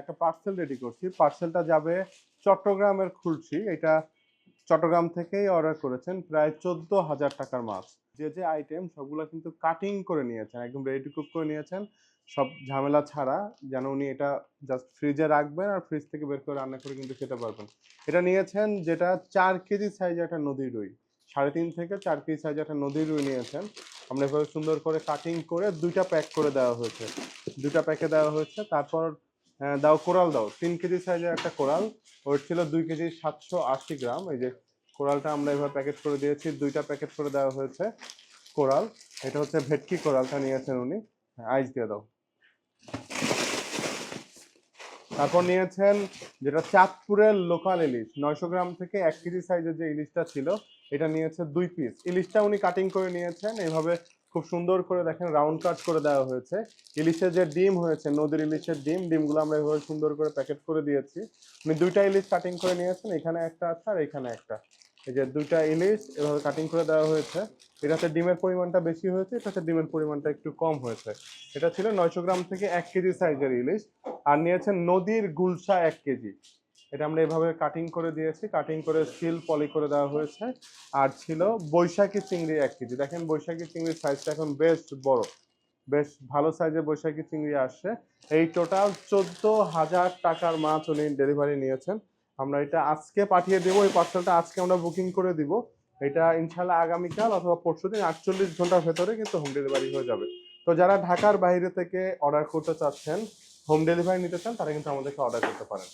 একটা parcel ready করছি। পার্সেলটা যাবে চট্টগ্রামের খুলছি। এটা চট্টগ্রাম থেকেই অর্ডার করেছেন, প্রায় চোদ্দ হাজার টাকার মাছ যে যে আইটেম সবগুলো কিন্তু কাটিং করে নিয়েছেন, একদম রেডি কুক করে নিয়েছেন। সব ঝামেলা ছাড়া যেন উনি এটা জাস্ট ফ্রিজে রাখবেন আর ফ্রিজ থেকে বের করে রান্না করে কিন্তু খেতে পারবেন। এটা নিয়েছেন যেটা চার কেজি সাইজের একটা নদীর রুই। সাড়ে তিন থেকে চার কেজি সাইজের একটা নদীর রুই নিয়েছেন। আমরা এভাবে সুন্দর করে কাটিং করে দুইটা প্যাক করে দেওয়া হয়েছে। দুইটা প্যাকে দেওয়া হয়েছে। তারপর দাও, কোরাল দাও। তিন কেজি সাইজের একটা কোরাল। ওর ছিল দুই কেজি সাতশো আশি গ্রাম। এই যে কোরালটা আমরা এভাবে প্যাকেট করে দিয়েছি। দুইটা প্যাকেট করে দেওয়া হয়েছে কোরাল। এটা হচ্ছে ভেটকি কোরালটা নিয়েছেন উনি। আইস দিয়ে দাও। তারপর নিয়েছেন যেটা চাঁদপুরের লোকাল ইলিশ। নয়শো গ্রাম থেকে এক কেজি সাইজের যে ইলিশটা ছিল, এটা নিয়েছে দুই পিস ইলিশটা উনি কাটিং করে নিয়েছেন। এইভাবে খুব সুন্দর করে দেখেন রাউন্ড কাট করে দেওয়া হয়েছে। ইলিশের যে ডিম হয়েছে, নদীর ইলিশের ডিম, ডিমগুলো আমরা এভাবে সুন্দর করে প্যাকেট করে দিয়েছি। উনি দুইটা ইলিশ কাটিং করে নিয়েছেন, এখানে একটা আছে আর এখানে একটা। এই যে দুইটা ইলিশ এভাবে কাটিং করে দেওয়া হয়েছে। এটাতে ডিমের পরিমাণটা বেশি হয়েছে, এটাতে ডিমের পরিমাণটা একটু কম হয়েছে। এটা ছিল নয়শো গ্রাম থেকে এক কেজি সাইজের ইলিশ। আর নিয়েছেন নদীর গুলশা এক কেজি। এটা আমরা এভাবে কাটিং করে দিয়েছি। কাটিং করে সিল পলি করে দেওয়া হয়েছে। আর ছিল বৈশাখী চিংড়ি এক কেজি। দেখেন বৈশাখী চিংড়ির সাইজটা এখন বেশ বড়। বেশ ভালো সাইজের বৈশাখী চিংড়ি আসছে। এই টোটাল চোদ্দ হাজার টাকার মাছ উনি ডেলিভারি নিয়েছেন। আমরা এটা আজকে পাঠিয়ে দেবো। এই পার্সেলটা আজকে আমরা বুকিং করে দিব। এটা ইনশাল্লাহ আগামীকাল অথবা পরশু দিন আটচল্লিশ ঘণ্টার ভেতরে কিন্তু হোম ডেলিভারি হয়ে যাবে। তো যারা ঢাকার বাইরে থেকে অর্ডার করতে চাচ্ছেন হোম ডেলিভারি নিতে চান, তারা কিন্তু আমাদেরকে অর্ডার করতে পারেন।